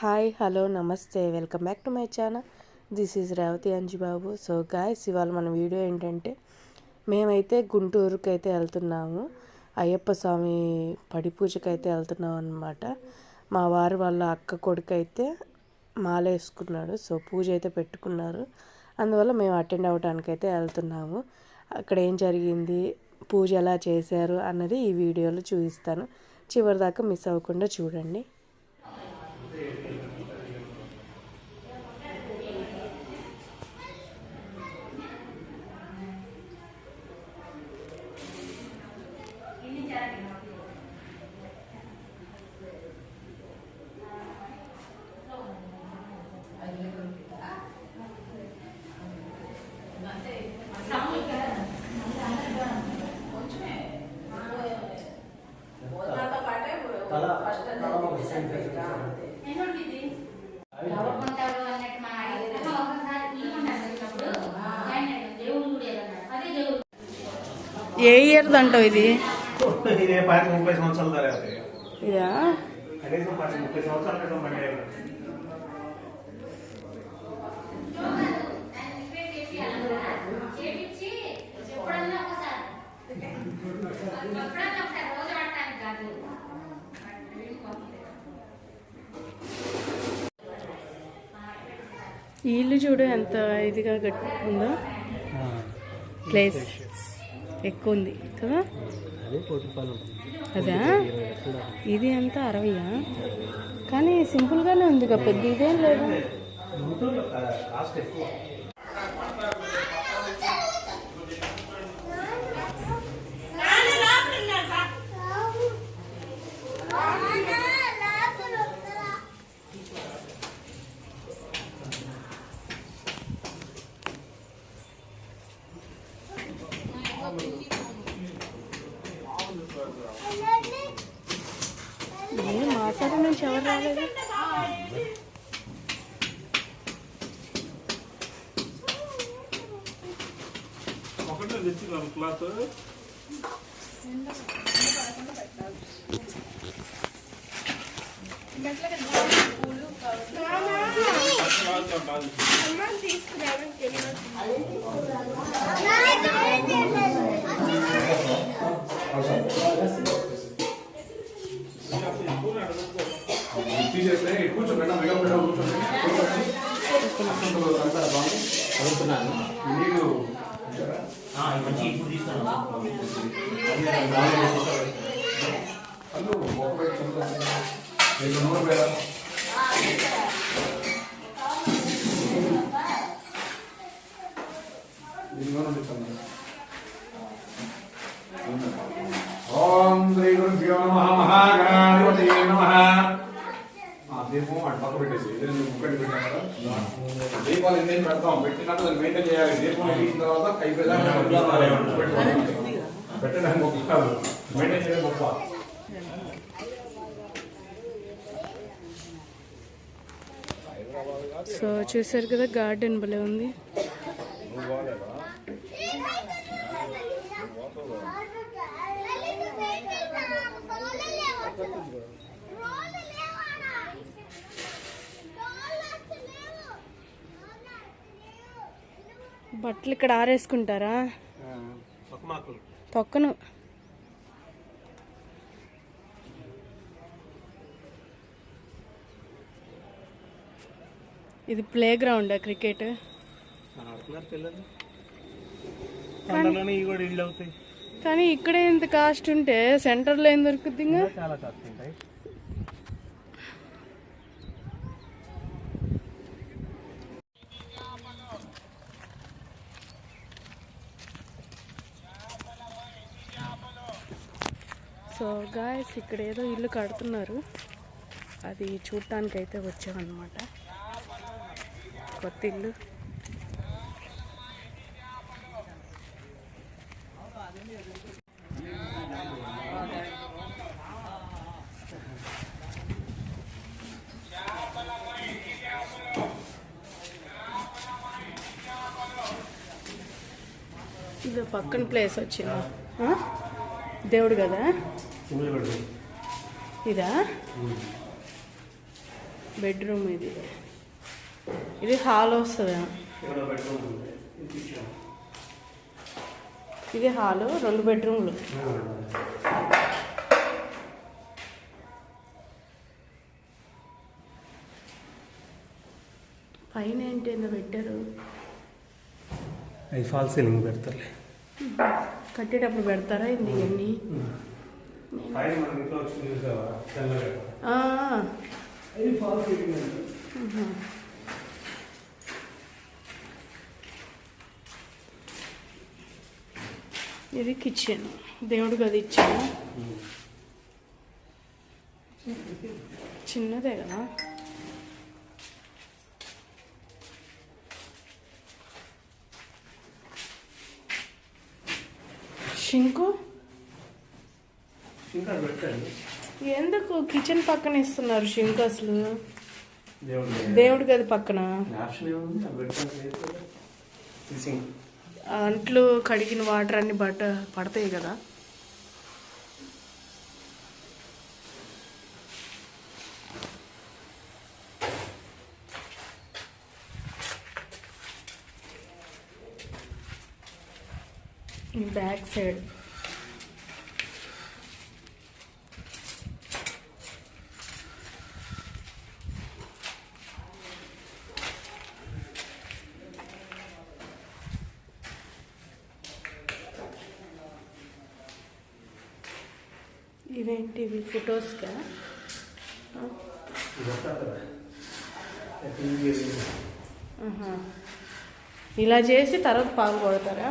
Hi hello నమస్తే welcome back to my channel this is Revathi Anjibabu so guys ఇవాళ మన video ఏంటంటే మేమైతే గుంటూరుకి అయితే వెళ్తున్నాము. అయ్యప్ప స్వామి పడి పూజకి అయితే వెళ్తున్నాం అనమాట మా వారు వాళ్ళ అక్క కొడుకు అయితే మాల వేసుకున్నాడు సో పూజ అయితే పెట్టుకున్నారు. అందువల్ల మేము అటెండ్ అవ్వడానికి అయితే వెళ్తున్నాము. అక్కడ ఏం జరిగింది? పూజ ఎలా చేశారు? అన్నది ఈ వీడియోలో చూపిస్తాను. చివరిదాకా మిస్ అవ్వకుండా చూడండి. నవ్వుకుంటారు అన్నట్టు మన ఐదు ఒకసారి ఈయన వచ్చినప్పుడు ఆయన దేవుడు కూడా ఏదన్నాడు అదే దేవుడు ఏ ఇయర్ అంటావు ఇది ముప్పై సంవత్సరాల ఈ ఇల్లు చూడు ఎంత ఇదిగా కట్టుకుందో. ప్లేస్ ఎక్కువ ఉంది కదా? అదా ఇది ఎంత? అరవయా? కానీ సింపుల్గానే ఉంది కదా పెద్ద ఇదేం లేదు కాస్ట్ ఎక్కువ ఏ మా సైడ్ నుంచి ఎవరు రాలేదు ఒకటే తెచ్చినాను క్లాత్? తీసేస్తే కూర్చోబెట్టా మెగా పెట్టా కూర్చోండి అడుగుతున్నాను నీళ్ళు అల్లు ఒక వైపు చెప్తాను రెండు నూనె పేర సో చూసారు కదా గార్డెన్ భలే ఉంది. బట్టలు ఇక్కడ ఆరేసుకుంటారా? తొక్కను. ఇది ప్లే గ్రౌండ్ క్రికెట్ కానీ ఇక్కడే ఇంత కాస్ట్ ఉంటే సెంటర్లో ఏం దొరుకుద్ది ఇంకా? చాలా కాస్ట్ ఉంటాయి. సో గాయస్ ఇక్కడ ఏదో ఇల్లు కడుతున్నారు. అది చూడటానికి అయితే వచ్చామన్నమాట. కొత్త ఇల్లు ఇది పక్కన ప్లేస్ వచ్చింది ఆ? దేవుడు కదా చిమ్ములు పెడతాయి ఇదా బెడ్రూమ్ ఇది ఇది హాల్ వస్తుంది. ఇది హాలు రెండు బెడ్రూమ్లు పైన ఏంటి పెట్టారు? అవి ఫాల్ సీలింగ్ పెడతారులే. కట్టేటప్పుడు పెడతారా? ఇది ఇవన్నీ అది ఫాల్ సీలింగ్ అంటే మ్హూ. ఇది కిచెన్ దేవుడు గది ఇచ్చాను చిన్నదే కదా. షింకు? ఎందుకు కిచెన్ పక్కన ఇస్తున్నారు షింక్ అసలు? దేవుడి గది పక్కన. అంట్లు కడిగిన వాటర్ అన్ని బట్ట పడతాయి కదా. Back side. ఇవి ఆహా. ఇలా చేసి తర్వాత పాలు కొడతారా?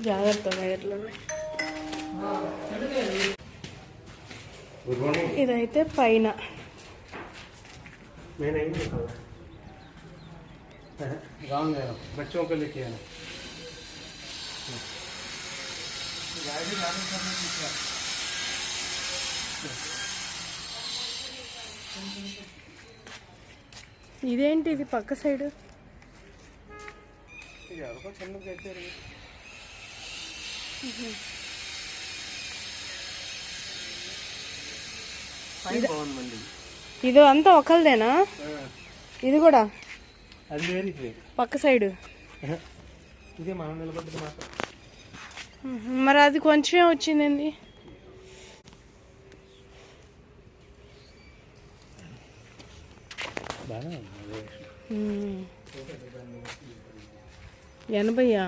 జాగ్రత్త వైర్లు ఉన్నాయి గుడ్ మార్నింగ్. ఇదైతే పైన. मैं नहीं हूँ रॉन्ग है बच्चों को लेके आना ఇదేంటి ఇది పక్క సైడ్ ఇది ఎవరికో చిన్నది కట్టారు పైన బాగుందండి ఇది అంతా ఒకరిదేనా ఇది కూడా? పక్క సైడ్. మరి అది కొంచెమే వచ్చిందండి. బాగా ఉంది ఉమ్. ఎనభైయా?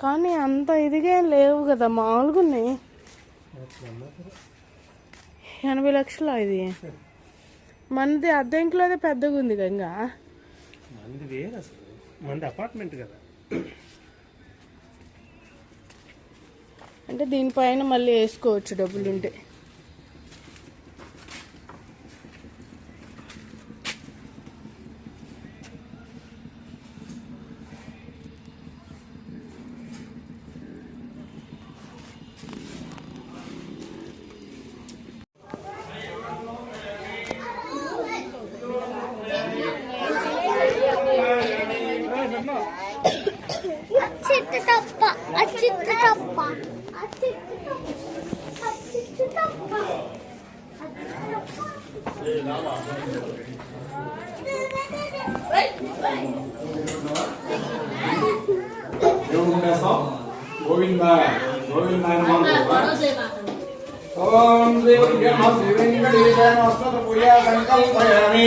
కానీ అంత ఇదిగా లేవు కదా మామూలుగా ఉన్నాయి ఎనభై లక్షల ఇది? మనది అద్దె ఇంట్లోదే పెద్దగా ఉంది గంగా. మంది వేరు అసలు. మంది అపార్ట్మెంట్ కదా. అంటే దీనిపైన మళ్ళీ వేసుకోవచ్చు డబ్బులు గోవింద గోవింద ఆయన ఓం శ్రీ గురుభ్యో నమః శ్రీ వెంకటేశాయ నమః పూజా సంకల్పయామి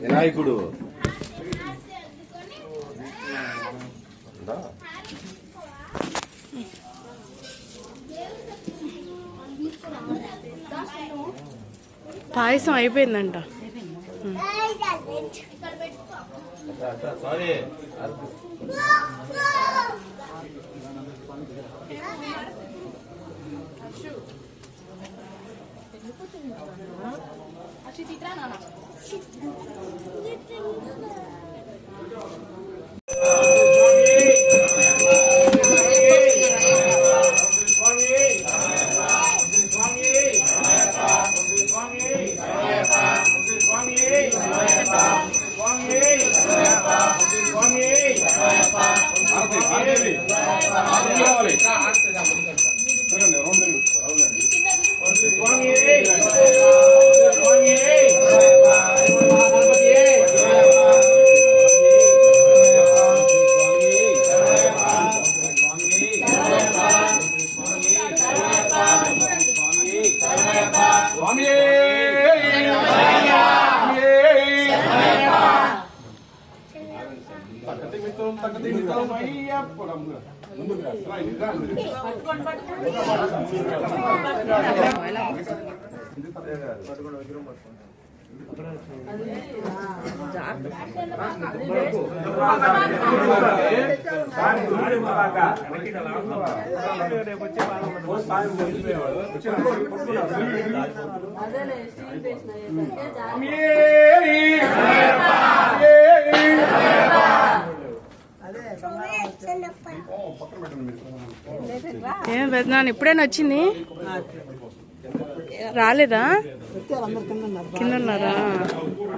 వినాయకుడు. ఆ పాయసం అయిపోయిందంట. Sorry. A și titrana n-a făcut. Și titrana. ఏం పెద్దనాన్న ఇప్పుడేనా వచ్చింది? రాలేదా? కింద ఉన్నారా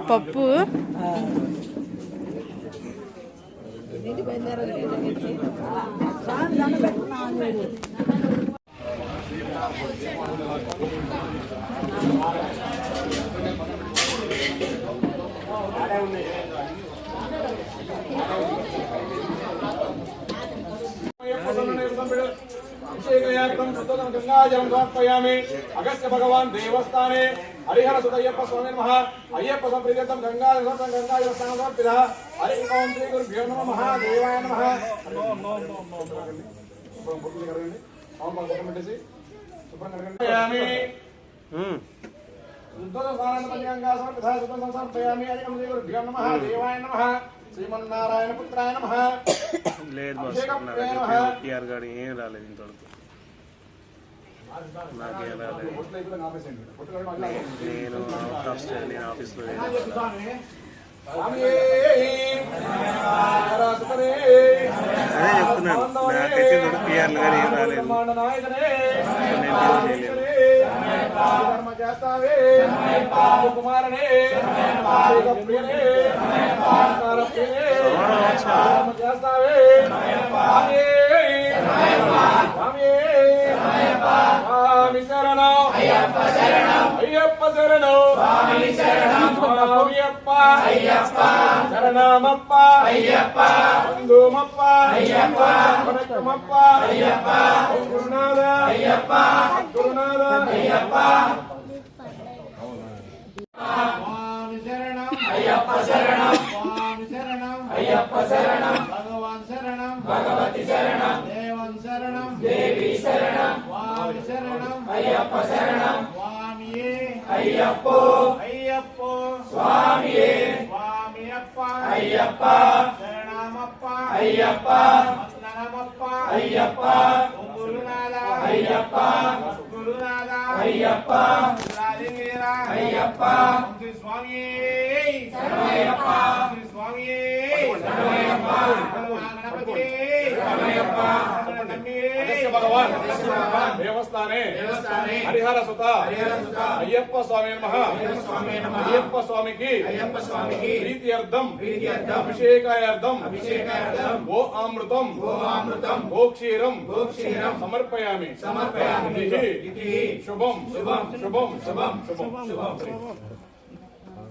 పప్పు గంగాజలం సమర్పయామి అగస్త్య భగవాన్ దేవస్థానే హరిహర సుతయ్యప్ప స్వామి నమః అయ్యప్ప సంప్రీతం గంగాజలం గంగాజల స్నానం సమర్పిత హరి ఓం శ్రీ గురుభ్యో నమః మహాదేవాయ నమః శుద్ధం శుద్ధం సమర్పయామి శ్రీ గురుభ్యో దేవాయ నమః శ్రీమన్నారాయణ పుత్రాయ నమః లేదు బాస్ ఏం రాలేదు ఇంతవరకు. నాకేం ఆపేసేయండి. నేను అవుట్ ఆఫ్ స్టేట్ నేను ఆఫీస్లో అదే చెప్తున్నాను నాకైతే ఇంతవరకు పిఆర్లు కానీ ఏం రాలేదు అయ్యప్ప శరణం. అయ్యప్ప అయ్యప్ప శరణమప్ప అయ్యప్ప బంధుమప్ప అయ్యప్ప వనకమప్ప అయ్యప్ప గురునాథ అయ్యప్ప గురునాథ అయ్యప్ప స్వామి శరణం అయ్యప్ప శరణం స్వామి శరణం అయ్యప్ప శరణం భగవాన్ శరణం. భగవతి శరణం. దేవన్ శరణం. దేవి శరణం స్వామి శరణం అయ్యప్ప శరణం స్వామియే అయ్యప్పో అయ్యప్పో స్వామియే స్వామి అప్ప అయ్యప్ప శరణమప్ప అయ్యప్ప వందనమప్ప అయ్యప్ప గురునాథ అయ్యప్ప గురునాథ అయ్యప్ప అయ్యప్ప శ్రీ స్వామి శరణమయ్యప్ప శ్రీ స్వామి శరణమయ్యప్ప భగవాన్ దేవస్థానే. హరిహర సుత. అయ్యప్ప స్వామి నమః. అయ్యప్ప స్వామికి అయ్యప్ప స్వామికి ప్రీత్యర్థం. అభిషేకాయార్థం. గో అమృతం. గో క్షీరం సమర్పయామి. శుభం. శుభం. శుభం. శుభం. శుభం. శుభం.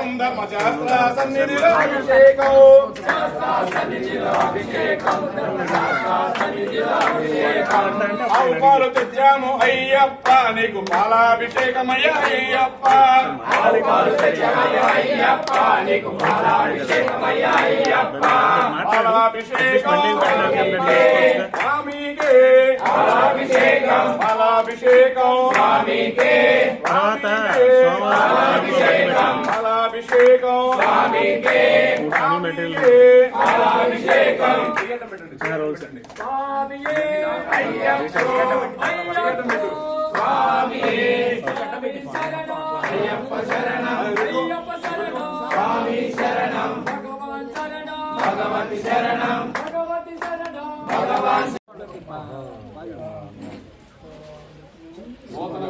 అభిషేక నమః శాస్త్ర సన్నిధిలో అభిషేకం ఆవు పాలు తెచ్చాము అయ్యప్ప నీకు పాలాభిషేకమయ్య అయ్యప్ప ఆవు పాలు తెచ్చామయ్య అయ్యప్ప నీకు పాలాభిషేకమయ్య అయ్యప్ప పాలాభిషేకం స్వామికే పాలాభిషేకం పాలాభిషేకం స్వామికే తర్వాత పాలాభిషేకం భగవతి శరణం భగవతి శరణం భగవాన్ నూతన